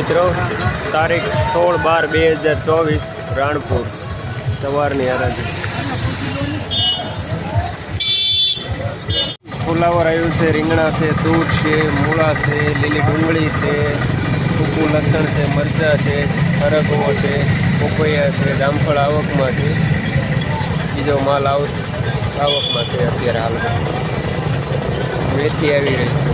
મિત્રો, તારીખ સોળ બાર બે હજાર ચોવીસ, રાણપુર. સવારની હરાજી ફુલાવર આવ્યું છે, રીંગણા છે, દૂધ છે, મૂળા છે, લીલી ડુંગળી છે સૂકું લસણ છે, મરચાં છે અરગવો છે, પોપૈયા છે, જામફળ આવકમાં છે. બીજો માલ આવ, આવકમાં છે અત્યારે હાલમાં મેથી આવી રહી છે.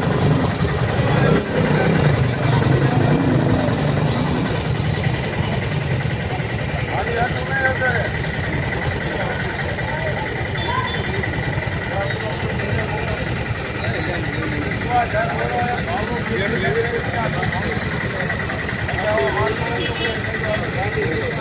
Yeah.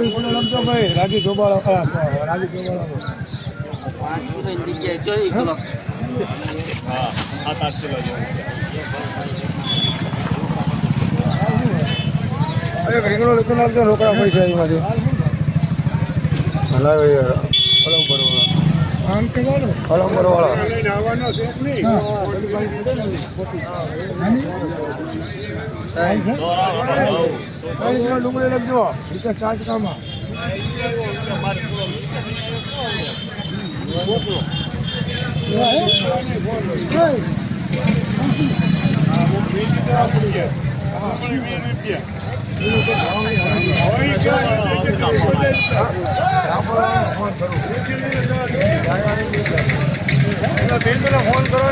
રાજી ચોબાળા રાજી ચોબાળા એક રીંગણો લીધો નાખજો રોકડા પૈસા એમાંથી હલાવે યાર. વાળા આમ કે વાળો આવવાનો છે નહીં ડુંગળી લખજો રીતે સ્ટાર્ટ કામમાં ફોન કરો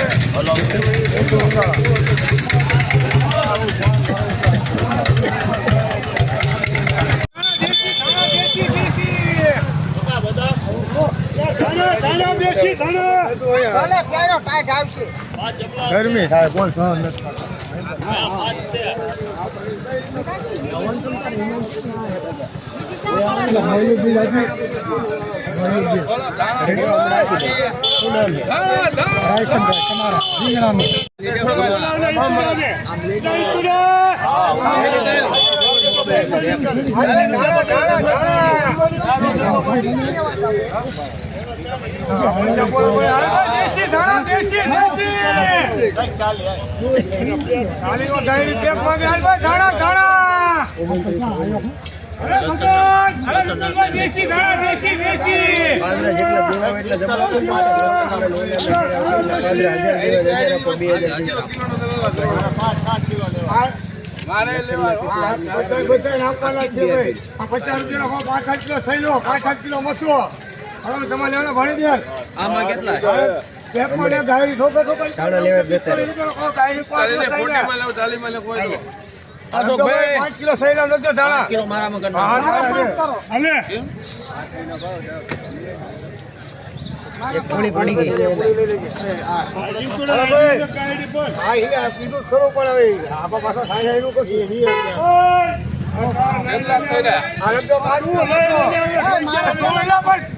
ગરમી થાય સહન નથી થતું. તમારા રીંગણાનું પચાસ રૂપિયા પાંચ કિલો સૈલો પાંચ કિલો મસરો. હવે તમારે લેવાનો ભણી દે આમાં કેટલા? પેપમાં લે ગાડી ઠોકો ઠોકો પાંચ કિલો સૈલા નજો દાણા કિલો મારામાં કરી હા, હા, હા. અને? પૂરી પડી ગઈ. હા, એ આ કીધું ખરું પણ હવે આપણા પાછા થાય એનું કશું આ લખજો કિલો મારા પણ.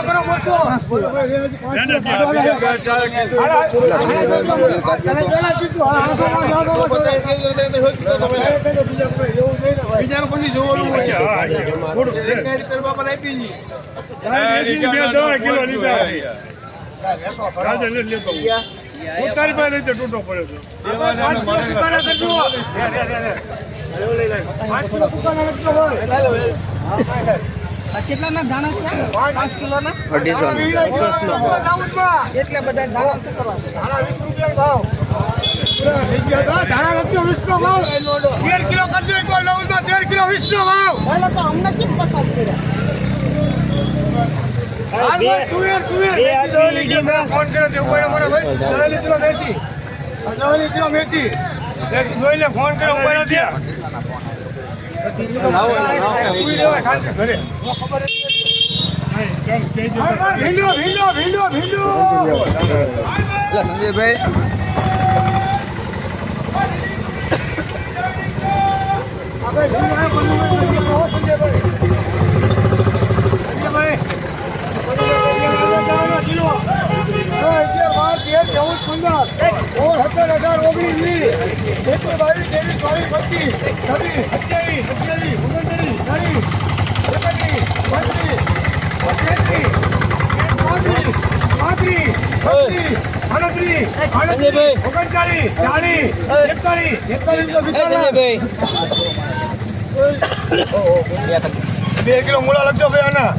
બીજા જોવાનું ને તારી પાસે રીતે ટૂટો પડ્યો કેટલાના દાણા ક્યાં પાંચ કિલોના અઢીસો એટલે બધા દાણા શું કરવા વીસ રૂપિયા ભાવ પૂરા થઈ ગયા હતા. ધાણા લખજો વીસનો ભાવ. તેર કિલો કરજો એક વાર નવમાં તેર કિલો વીસનો ભાવ. બોલો તો અમને કેમ પસંદ કર્યા હાલ ભાઈ, તુવેર, તુવેર. મેથી દહીં લીધી. મેં ફોન કર્યો તે મને ભાઈ. દહીં કિલો મેથી. આ દહીં મેથી. જોઈને ફોન કર્યો ત્યાં. સંજયભાઈ ચૌદ, પંદર, સોળ, સત્તર, અઢાર, ઓગણીસ, વીસ, એકવીસ, બાવીસ, પચીસ, છવ્વીસ, સત્યાવીસ, અઠ્યાવીસ, ઓગણત્રીસ, ચાલીસ, એકત્રીસ, બત્રીસ, તેત્રીસ, પાંત્રીસ, પાંત્રીસ, છત્રીસ, આડત્રીસ, આડત્રીસ, ઓગણચાલીસ, ચાલીસ, એકતાલીસ, એકતાલીસ. બે કિલો મૂળા લખજો ભાઈ આના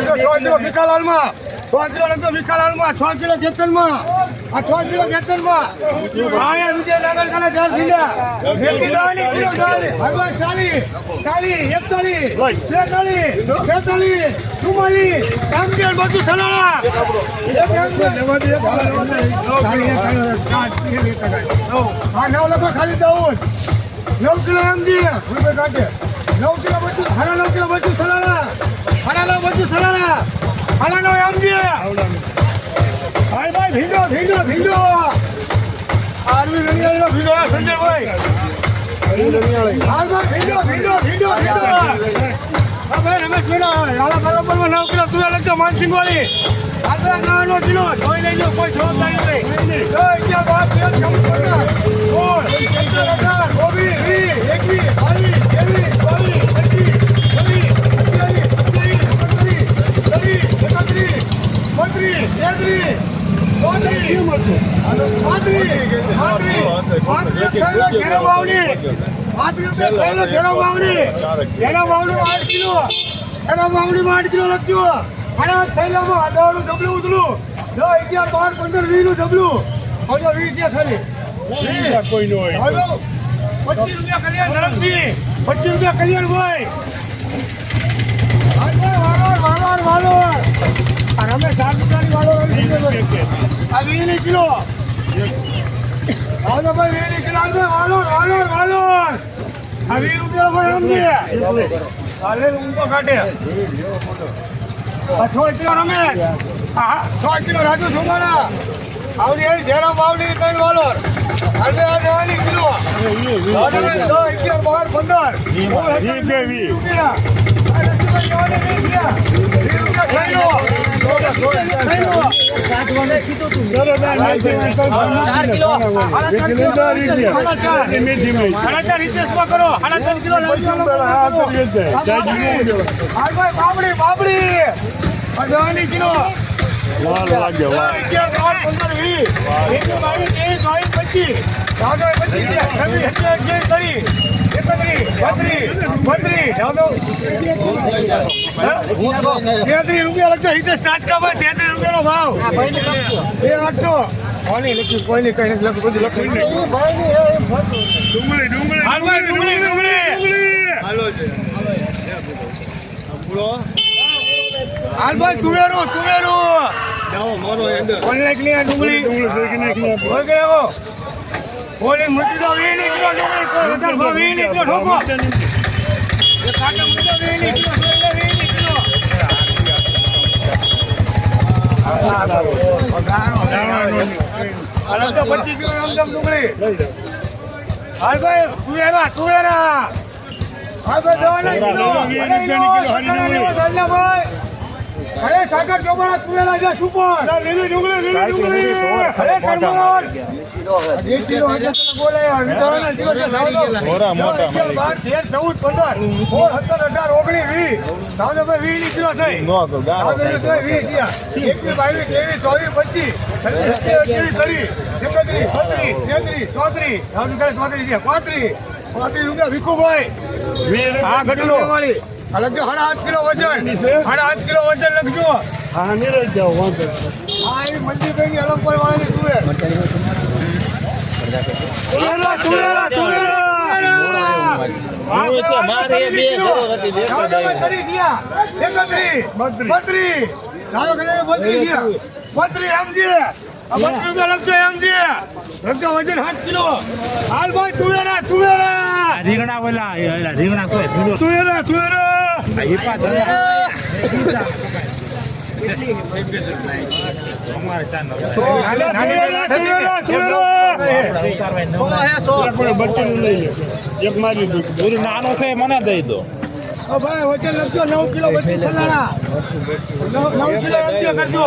છ કિલો ભીખાલાલમાં છ કિલો લખજો ભીખાલાલમાં છ કિલો કેતનમાં આ છ કિલો કેતનમાં અહીંયા વિજયનગર કાલે ચાર ભીંડા મેથી દાળી કિલો દાળી ભગવાન ચાલીસ ચાલીસ એકતાલીસ બેતાલીસ બેતાલીસ ચુમ્માલીસ કામગીર બધું સલાણા એક. ચાલી, એક કાલે એક, એક કાલે. નવ. લખો ખાલી દઉં. નવ કિલો એમજી. રૂપિયા કાઢે. નવ કિલો બધું સાડા નવ કિલો બધું સલાડા સાડા નવ બધું સલાડા સાડા નવ એમજી. ભાઈ ભાઈ, ભીંડો ભીંડો ભીંડો. આરવી રણિયાળીનો ભીંડો સંજયભાઈ. હાલ ભાઈ ભીંડો ભીંડો ભીંડો. ભીંડો ભાઈ રમેશ મેળા આલા બરોબરમાં નવ કિલો તું લખજો માનસિંહ વાળી આપણે નવાનો કિલો, જોઈ લેજો, કોઈ જવાબદારી નહીં. ઘેરો વાવણી આઠ કિલો પંદર વીસનું ડબલું હજો વીસ ત્યાં ખાલી હજો પચીસ રૂપિયા કલ્યાણ ભાઈ વાલોર વાલોર વાલોર સાત રૂપિયાની વાલોર આ વીસની કિલો આવો તો ભાઈ વીસની કિલો વાલોર વાલોર આ વીસ રૂપિયા ભાઈ રમજે હાલે ઊંઘો કાઢે છ કિલો રમેશ હા છ કિલો રાજુ સુમાણા આવડી જેરા બાવડી ત્રણ વાલોર અને આ દેવાની કિલો અગિયાર બાર પંદર બાબડી કિલો વાહ લાગે વાહ 11 15 20 21 22 23 24 25 26 27 28 29 30 એકત્રી બત્રી ભાવ બે લખ્યું કોઈની કઈ લખ્યું લખ્યું ડુંગળી ડુંગળી ડુંગળી ડુંગળી હાલો છે હાલભાઈ તુવેરું. તુવેરું ઓનલાઈન ડુંગળી? ડુંગળી? ઓલી મૂકી દો ની કિલો ઠોકો મૂકી દો તો પચીસ કિલો આમ ડુંગળી. હાલ ભાઈ તુવેરા તુવેરા હાલ ભાઈ કિલો. ભાઈ અરે સાગર ચોમાણા તુવેરા છે સુપર લીલી ડુંગળી લીલી ડુંગળી. અરે કરમોન દેશી નો એટલે તને બોલાય વિધાના કિલો છે મોરા મોટા અગિયાર બાર તેર ચૌદ પંદર સોળ સત્તર અઢાર ઓગણીસ વીસ. સાવજો ભાઈ વીસની કિલો થઈ સાવજો ભાઈ વીસ થયા એકવીસ બાવીસ ત્રેવીસ ચોવીસ પચીસ. છવ્વીસ સત્યાવીસ અઠ્યાવીસ ત્રીસ એકત્રીસ બત્રીસ તેત્રીસ ચોત્રીસ. સાવજો ભાઈ ચોત્રીસ થયા પાંત્રીસ. પાંત્રીસ રૂપિયા ભીખુભાઈ હા ગટુ વાળી આ લખજો સાડા આઠ કિલો વજન. સાડા આઠ કિલો વજન લખજો. હા એ મંદિરભાઈ ની અલંપર વાળાની તુવેર તુવેરા, તુવેરા, તુવેરા. એમ કરી રીંગણા ઓલા રીંગણા તુવેરા તુવેરા. એક મારી દઉં નાનો છે મને દઈ દો. ભાઈ વચ્ચે લખજો. નવ કિલો સલાડા. નવ નવ કિલો કરજો.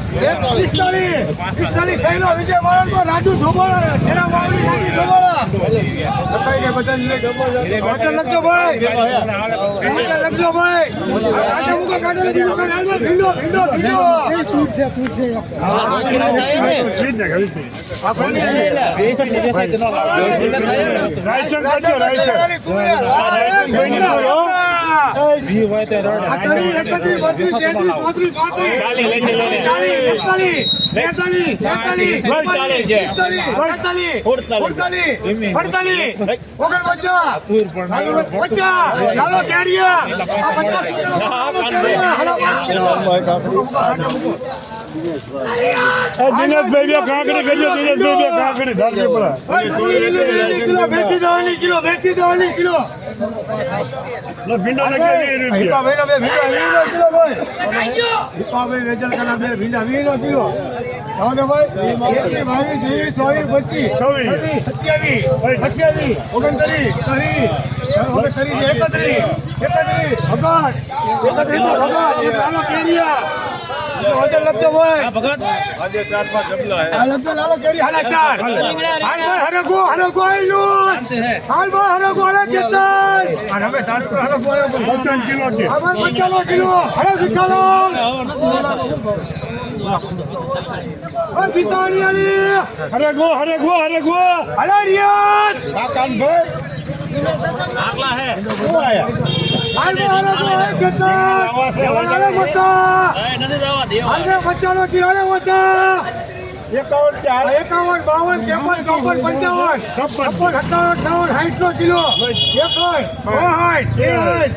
રાજુ ધોબાળા, ઘેરા વાવડી, રાજુ ધોબાળા. રાયસન રાયસન. જી હોય તો રડે બેતાલીસ. પિસ્તાલીસ, અડતાલીસ, અડતાલીસ. હાલો પચાસ, હાલો કેરીયા. આ પચાસ હાલો કેરીયા. દિનેશભાઈ બે કાંકરી કરજો દિનેશભાઈ બે કાંકરી ધારજો પડા કિલો, બેસી દેવાની કિલો, બેસી દેવાની કિલો. લો ભીંડો ને કે હિપા ભાઈના બે ભીંડા, ભાઈ. કિલો. જાઓ તો ભાઈ, એકવીસ, બાવીસ, ત્રેવીસ, ચોવીસ, પચીસ, છવ્વીસ. છવ્વીસ, સત્યાવીસ, અઠ્યાવીસ, ઓગણત્રીસ, ત્રીસ, હવે ત્રીસ, એકત્રીસ, એકત્રીસ, ભગત, એકત્રીસમાં ભગત, એક આનો કેરિયા. એ વજન લખજો ભાઈ. આ લખજો લાલો કેરી, હાલા ચાર. હાલ ચેતન. અને હવે બોલો. કિલો છે કિલો. આલી. ગો રિયાઝ. ભાઈ, ચેતન. હાલો કિલો, હાલો મોટા. એકાવન ચાર એકાવન બાવન ત્રેપન ચોપન પંચાવન. છપ્પન. સત્તાવન અઠાવન સાઠ નો કિલો. એકસઠ બાસઠ ત્રેસઠ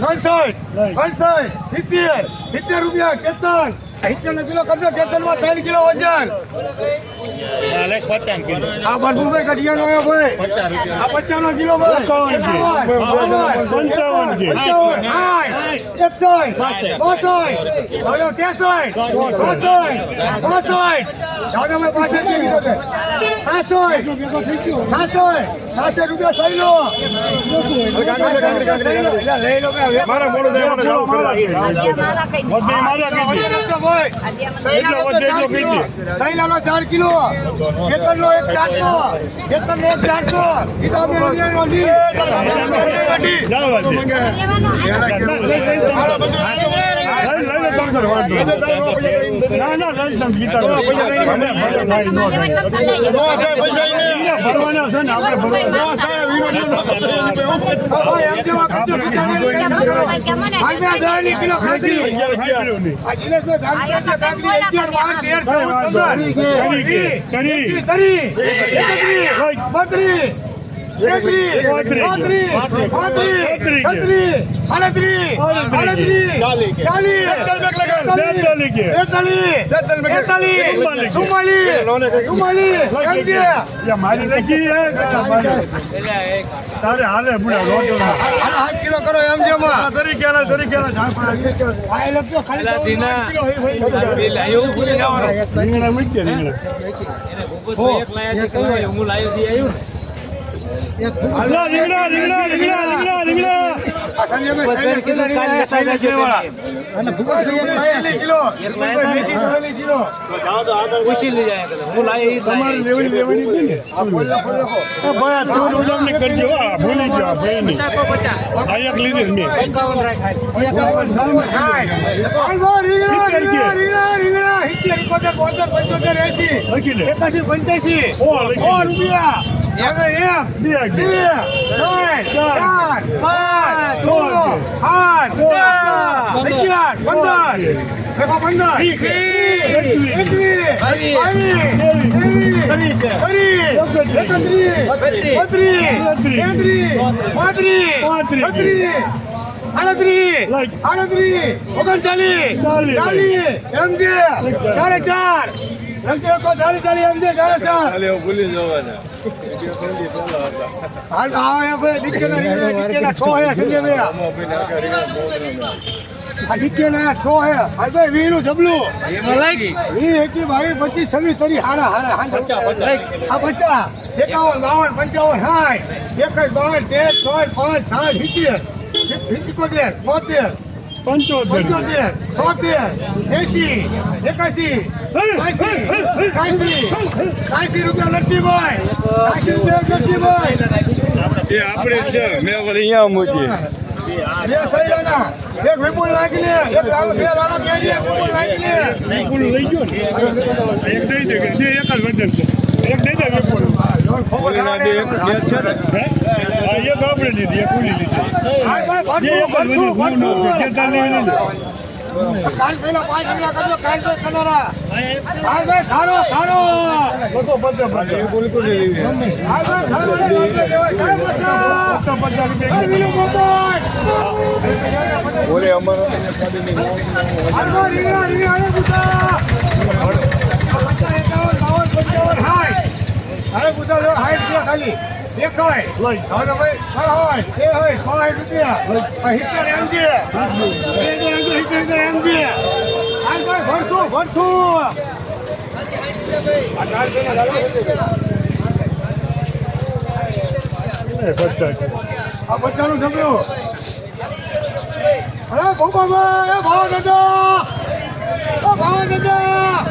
ચોસઠ સડસઠ સિત્તેર સિત્તેર રૂપિયા કેતન સિત્તેર નો કિલો કરજો કેતનમાં ત્રણ કિલો વજન આ બરફુભાઈ કઢિયાનો આવ્યો ભાઈ આ પચાસ કિલો ભાઈ હવે ત્રેસઠ, ચોસઠ, પાસઠ. દાદા મેં પાસઠ કેવી રીતે છે? સાસઠ, સાસઠ, સાસઠ રૂપિયા સહેલો. એટલે લઈ લો મારા મોડું કીધી કીધી સૈલાનો ચાર કિલો. કેતનનો એક ચારસો. કેતનનો એક ચારસો. એ ના ના લઈ તમ ગીતા ભરવાના છે ને આપણે ભરવાના કરો? કિલો તેર? તારે હાલે કિલો કરો એમ જેમાં. ચૌદ કિલો હોય, હોય. રીંગણા મૂકી રીંગણા. હું રીંગણા રીંગણા રીંગણા રીંગણા રીંગણા આ સંજયભાઈ સાઈડે કિલો રીંગણા, સાઈડે કિલોવાળા. અને ભૂપતભાઈ કિલો યશવંતભાઈ મેથી દોઢ કિલો તમારે લેવાની લેવાની હતી ને પંચોતેર, એંસી. પંચ્યાસી. રૂપિયા. બે બે, ચાર, પાંચ, છ, આઠ, અગિયાર, પંદર. એકો પંદર. આડત્રીસ. આડત્રીસ, ઓગણચાલીસ, ચાલીસ, એમ કે, ચારે ચાર, કે. હાલ આવો એ ભાઈ, નીચેના નીચેના છો હે. આ નીચેના છો હે. હાલ ભાઈ, વીનું જબલું. વી, એકી, બાવીસ, પચીસ, છવ્વીસ, તરી હારા, હારા, હા આ પચાસ, એકાવન, બાવન, પંચાવન, સાઠ, એક બાવન, તેર, ચોવીસ, પાંચ, સાત, સિત્તેર, સિત્તેર બોતેર, પંચોતેર છોતેર, એસી, એકાસી, એસી રૂપિયા નરસિંહભાઈ, એસી રૂપિયા નરસિંહભાઈ. એ આપણે છે મેં વળી અહીંયા મૂકી બે સૈયાના, એક વિપુલ નાખીને, એક લાલો, બે લાલો કેરી. વિપુલ લઈ ગયો ને એક દઈ દે એક જ વજન છે એક દઈ દે વિપુલ આપણે લીધી એક લીધી. ઓલે અમારો બાવન, પંચાવન, સાઠ. હાલે પૂછા લો, સાઠ રૂપિયા ખાલી. એક હોય. હવે તો ભાઈ, હા હોય, બે હોય, પાંચ રૂપિયા. આ સિત્તેર એમ છે. સિત્તેર એમ છે, છે. ભાઈ, ભરતું, ભરતું. આ બચ્ચાનું જબરું. અરે ગોપાભાઈ, ભાવ દાદા. ભાવ દાદા.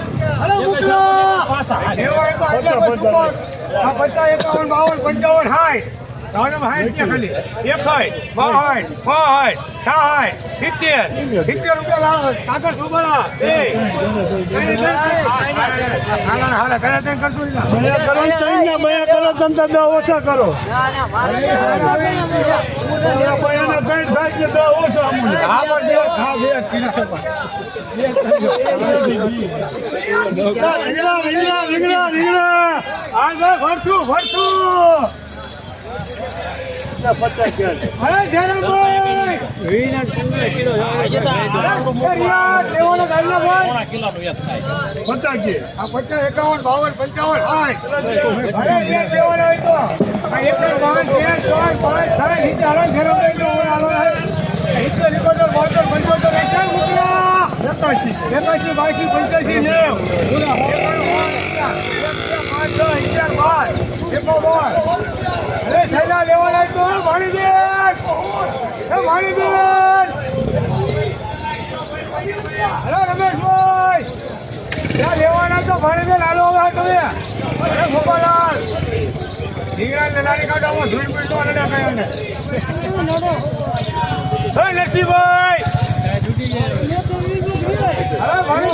પચાસ, એકાવન, બાવન, પંચાવન, સાઠ. સાઠમાં સાઠ ત્યાં ખાલી? એકસાઠ, બાસઠ, પાંસઠ, છાસઠ, સિત્તેર. સિત્તેર રૂપિયા લાવો. સાગર સુબાળા. ઓછા કરો રીંગણા રીંગણા રીંગણા રીંગણા આ જો ભરતું, ભરતું. પચાસ પચાસ એકાવન, બાવન, પંચાવન, એકાશી, બાસી, પંચ્યાસી, નેવ. પાંચ, છ, અગિયાર, બાર. એકો બોલ. અરે સૈલા લેવાના તો ભાણી એ ભાણી દે. હેલો, રમેશભાઈ. ત્યાં લેવાના તો ભાણી દે, લાલો હવે તમે અરે ગોપાલાલ. ને નાની કાંટામાં ધૂળ પીટ તો નડા કયો ને હે, નરસિંહભાઈ. અરે ભાણી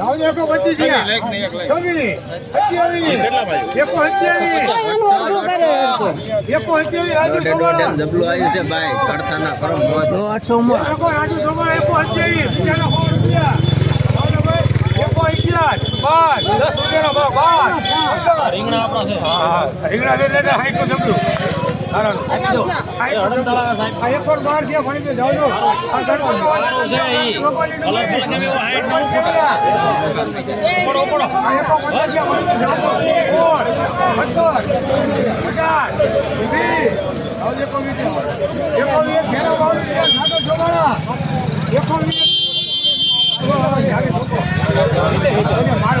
હવે એકો પચીસ થયા છવ્વીસ અઠ્યાવીસ એકો અઠ્યાવીસ એકો અઠ્યાવીસ રાજુ સોમાળા ડબલું આવ્યું છે ભાઈ કડથાના પરમ એકો રાજુ સોમાળા એકો અઠ્યાવીસ બીજાના સો રૂપિયા એકો અગિયાર બાર દસ રૂપિયાનો ભાવ બાર રીંગણા આપણા છે રીંગણા લઈ લેતા હાઈટનું જબરું આ એક પણ બહાર છે ફણી તો જાઓ છો. આ ગણપત વાળા છે ઈ. લોકોની ડુંગળી. આ એક પણ પચાસ છે, ફણી તો જાઓ છો. સોળ, સત્તર, પચાસ, વીસ. આવો એકો વીસ. એકો વીસ, ઘેરા વાળું છે, સાતો ચોવાળા. એકો વીસ. મારે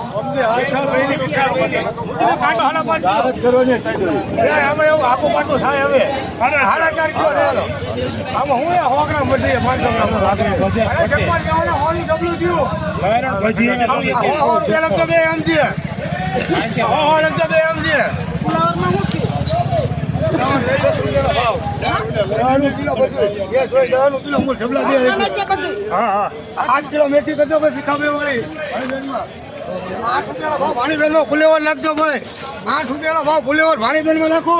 કિલો મેથી કરજો પછી ખબર વાળી. આઠ રૂપિયાનો ભાવ ભાણીબેનનો ફુલેવર નાખજો ભાઈ. આઠ રૂપિયાનો ભાવ ફુલેવર નાખો.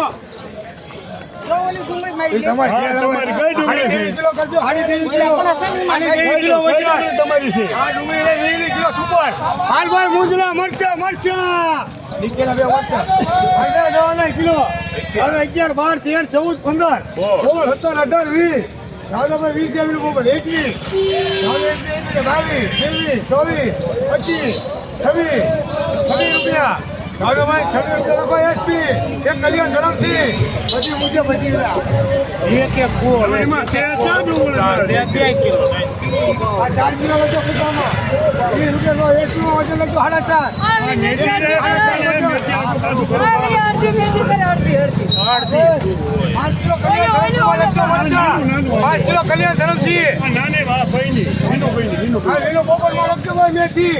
ને અગિયાર બાર તેર ચૌદ પંદર સોળ સત્તર અઢાર વીસ રાજાભાઈ વીસ એકવીસ, બાવીસ ત્રેવીસ ચોવીસ પચીસ છવ્વીસ છવ્વીસ રૂપિયા. ભાઈ છવ્વીસ રૂપિયા લખો એસપી. એક કલ્યાણ ધરમસિંહ પછી મુજબ પછી છે ચાર ડુંગળી આ ચાર કિલો વચ્ચે કૂટામાં વીસ રૂપિયા એસપી માં વચ્ચે લખજો સાડા ચાર. પાંચ કિલો કલ્યાણ ધરમસિંહ કિલો મેથી.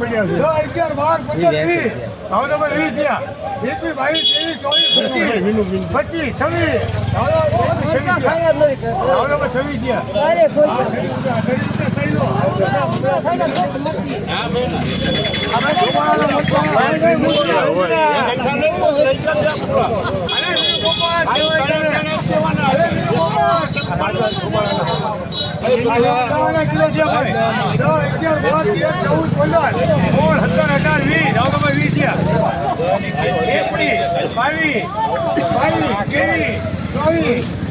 પડ્યા છે. દસ, અગિયાર બાર પંદર વીસ હવે તો ભાઈ વીસ થયા. એકવીસ બાવીસ ત્રેવીસ ચોવીસ પચીસ. છવ્વીસ. હવે તો છવ્વીસ થયા. અરે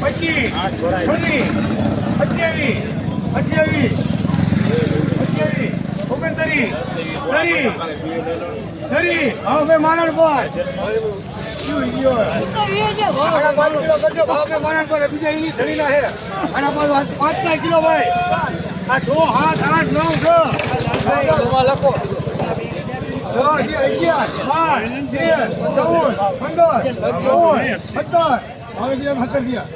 પચીસ, છવ્વીસ, અઠ્યાવીસ, અઠ્યાવીસ, ત્રીસ, ત્રીસ. હવે મારણ પર. ભાવ માણસ પર બીજા એની ધરીના છે આના પાંચ પાંચ ના કિલો ભાઈ આ છ સાત આઠ નવ દસ લખો અગિયાર બાર તેર ચૌદ પંદર સોળ સત્તર હવે જે સત્તર ગયા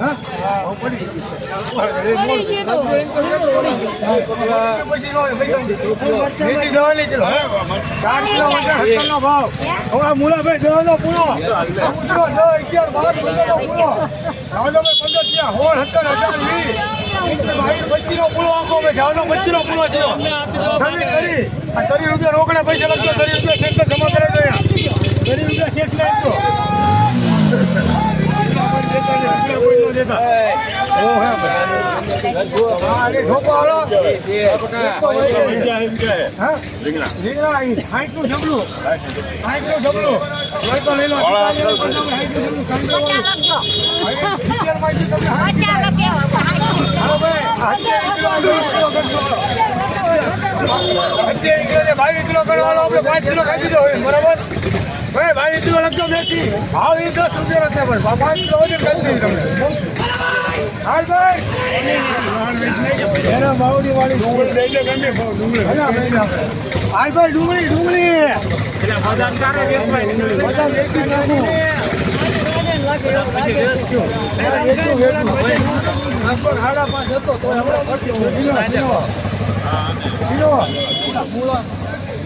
હા? પડી નો હવે મુલાભાઈ બાર પંદરનો પૂરો. રાજાભાઈ પંદર થયા સોળ સત્તર હજાર, વીસ. પૂરો મેં જાવનો પચીસનો પૂરો થયો. છવ્વીસ તરી. રૂપિયા રોકડા પૈસા લખજો તરી રૂપિયા શેઠ જમા કરે દો અહીંયા તરી રૂપિયા શેઠ લાગજો ભાઈ. કિલો કરવાનો. આપણે પાંચ કિલો ખાઈ દીધો હોય. બરાબર? ભાઈ ભાઈ એટલું લગતો નથી એ દસ રૂપિયા નથી પણ પાંચ કિલો વજન કરી તમને. હાલ ભાઈ. એના વાળી હાલ ભાઈ ડુંગળી ડુંગળી. બધા વેચી નાખું હાડા પાંચ હતો તો હમણાં કિલો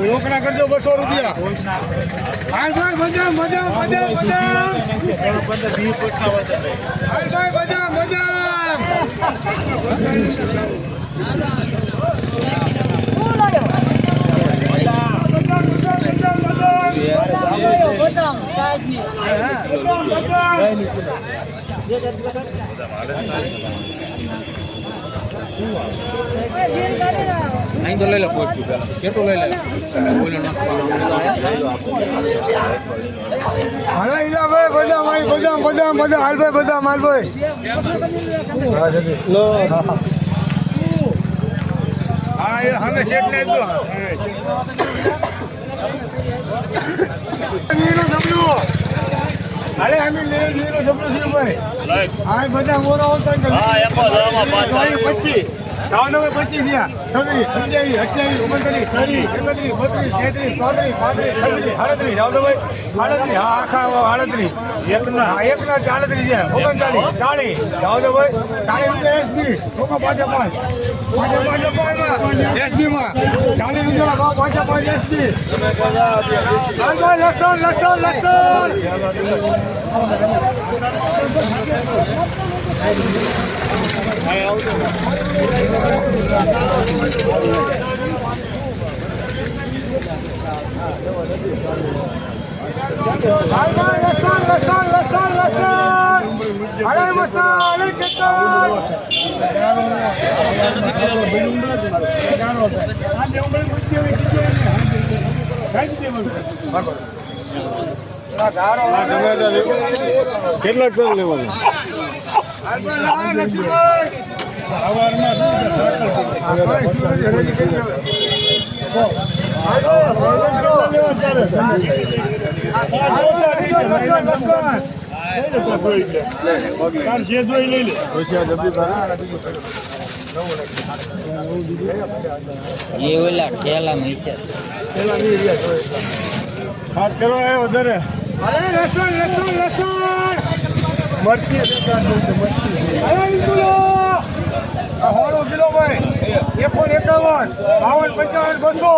રોકડા કરજો બસો રૂપિયા. મજા મજા મજા મજા. મજા મજા. અહીં તો લઈ લે કોઈ પેલા કેટલું લઈ લે. બોલો હાલા ઈલા ભાઈ બધા માઈ બધા બધા બધા હાલ ભાઈ બધા માલ ભાઈ. હા જલ્દી. હા હા એ હવે શેઠ ને જો નીલો જબલું અરે અમે લે ભાઈ. હા બધા મોરા ને હા એકો દવામાં પાંચ પચીસ નવે પચીસ થયા. છવ્વીસ સત્યાવીસ અઠ્યાવીસ ઓગણત્રીસ ત્રીસ એકત્રીસ બત્રીસ તેત્રીસ ચોત્રીસ પાંત્રીસ છત્રીસ સાડત્રીસ જાવ તો ભાઈ સાડત્રીસ હા આખા સાડત્રીસ એકના. એકના ચાળત્રીસ છે ઓગણચાલીસ ચાલીસ જાવ તો ભાઈ ચાલીસ રૂપિયા એસબી લોકો પાંચે પાંચ. એસબીમાં ચાલીસ રૂપિયા ભાવ પાંચે પાંચ એસબી લક્ષણ લક્ષણ લક્ષણ કેટલાક તર લેવાનું સવારમાં એ ઓલા ઠેલામાં છે હાથ કરો વધારે મરચી મરચી હોળો કિલો ભાઈ. એકસો એકાવન. બાવન પંચાવન બસો.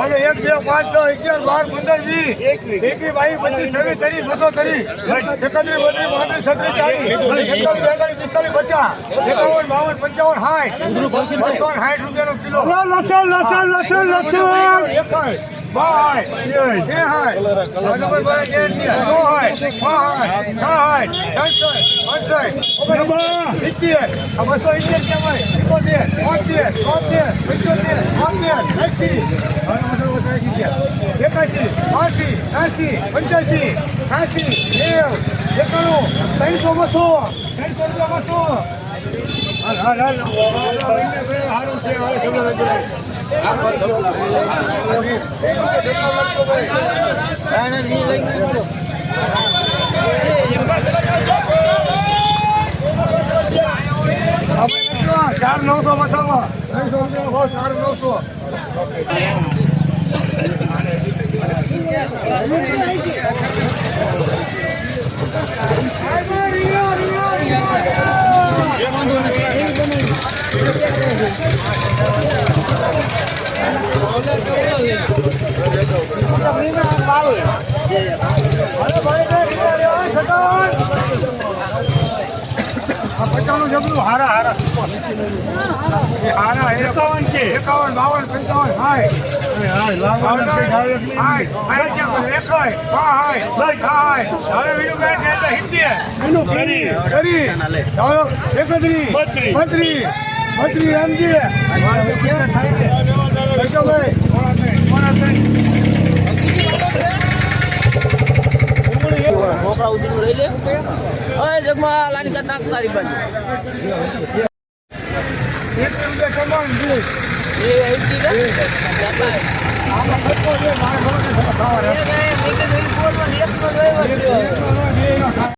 હવે એક બે પાંચ દસ અગિયાર બાર પંદર વીસ. એકવીસ બાવીસ પચીસ છવ્વીસ ત્રીસ બસો ત્રીસ એકત્રીસ બત્રીસ પાંત્રીસ છત્રીસ ચાલીસ. એકતાલીસ બેતાલીસ પિસ્તાલીસ પચાસ. એકાવન બાવન પંચાવન સાઠ. બસો સાઠ રૂપિયાનો કિલો. લસણ લસણ લસણ લસણ. બાય બે હાય. ભાઈ નો હાય પાંચ છ હાય. અડસઠ. સિત્તેર. બસો ઇત્તેર કેમ હોય એકોતેર તોતેર તોતેર પંચોતેર તોતેર એસી એકાશી બાસી ત્યાસી પંચ્યાસી છ્યાસી નેવ એકાણું ત્રણસો બસો ત્રણસો રૂપિયા બસો. હાલ હાલ હાલ. સારું છે હાલ. ખબર ચાર નવસો બસાવો ચાર નવસો Thank you. પચાવનું જબરું હારા હારા હારા એકાવન છે એકાવન બાવન પંચાવન હાય એકત્રીસ બત્રીસ બત્રીસ રામજી ભાઈ છોકરા ઉધી લઈ લે. હવે જગમાં લાની કરતા તારી બાજુ